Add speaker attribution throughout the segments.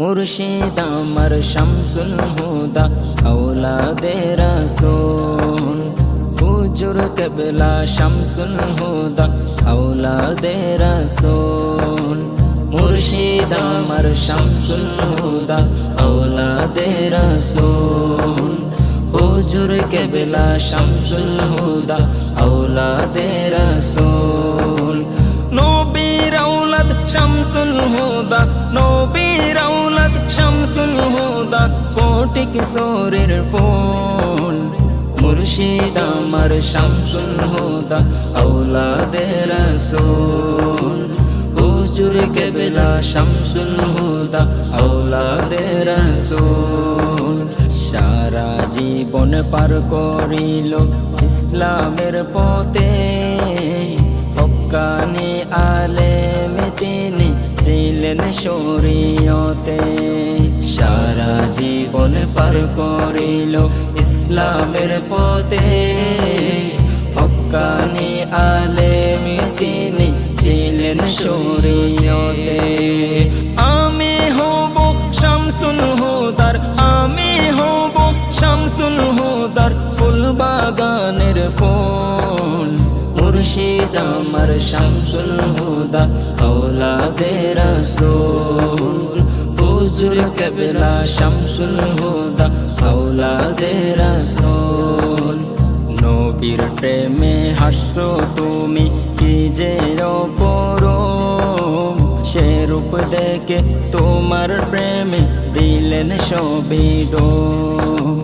Speaker 1: মুর্শিদ আমার শামসুল হুদা, আওলাদে রাসূল। হুজুর কেবলা শামসুল হুদা, আওলাদে রাসূল। মুর্শিদ আমার শামসুল হুদা, আওলাদে রাসূল। হুজুর কেবলা শামসুল হুদা, আওলাদে রাসূল। শামসুল হুদা, নবীর আওলাদ শামসুল হুদা কোটি কিশোরের ফুল মুর্শিদ আমার শামসুল হুদা আওলাদে রাসূল। হুজুর কেবলা শামসুল হুদা আওলাদে রাসূল। সারা জীবন পার করিল ইসলামের পথে, হকানি তিনি ছিলেন শরীয়তে, সারা জীবন পার করিল ইসলামের পথে। হকানি আলে তিনি ছিলেন শরীয়তে। আমি হব শামসুল হুদার, আমি হব শামসুল হুদার ফুল বাগানের ফুল মুর্শিদ, আমার শামসুল হুদা, আওলাদে রাসূল। হুজুর কেবলা, শামসুল হুদা, আওলাদে রাসূল। নবীর প্রেমে হাসো তুমি, কি যে অপরম সে রূপ দেখে তোমার প্রেমে দিলেন সবই ডোম।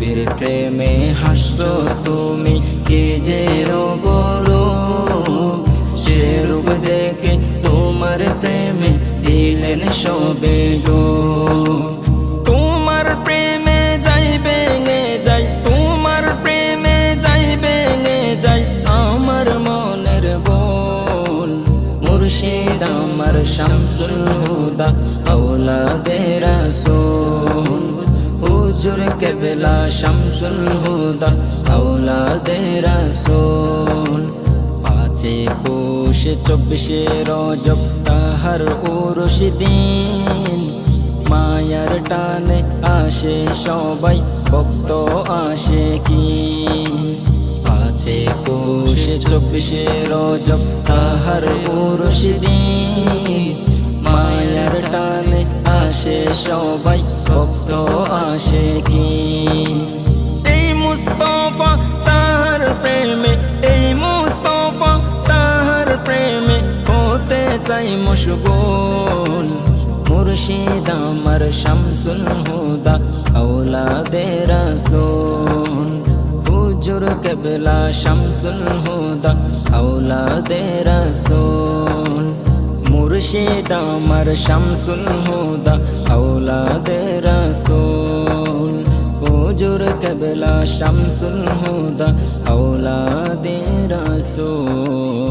Speaker 1: নবীর প্রেমে হাসো তুমি, কি যে অপরম সে রূপ দেখে তোমার প্রেমে দিলেন সবে তোমার প্রেমে যাই বেঙে যাই, তোমার প্রেমে যাই বেঙে যাই, আমার মনের বোন মুর্শিদ, আমার শামসুল হুদা আওলাদে রাসূল। কেবলা শামসুল হুদা, আওলাদে রাসূল। পাঁচে পৌষ চব্বিশে রজব, তাহার উরুষ দিন। মায়ার টানে আসে সবাই, ভক্ত আসে কি পাঁচে পৌষ চব্বিশে রজব, তাহার পুরুষ দিন। আসে সবাই ভক্ত আসে কি? এই মুস্তফা তাহার প্রেমে এই মুস্তফা তাহার প্রেমে হতে চাই মশগুল। মুর্শিদ আমার শামসুল হুদা আওলাদে রাসূল। হুজুর কেবলা শামসুল হুদা আওলাদে রাসূল। মুর্শিদ আমার শামসুল হুদা আওলাদে রাসূল। হুজুর কবলা শামসুল হুদা আওলাদে রাসূল।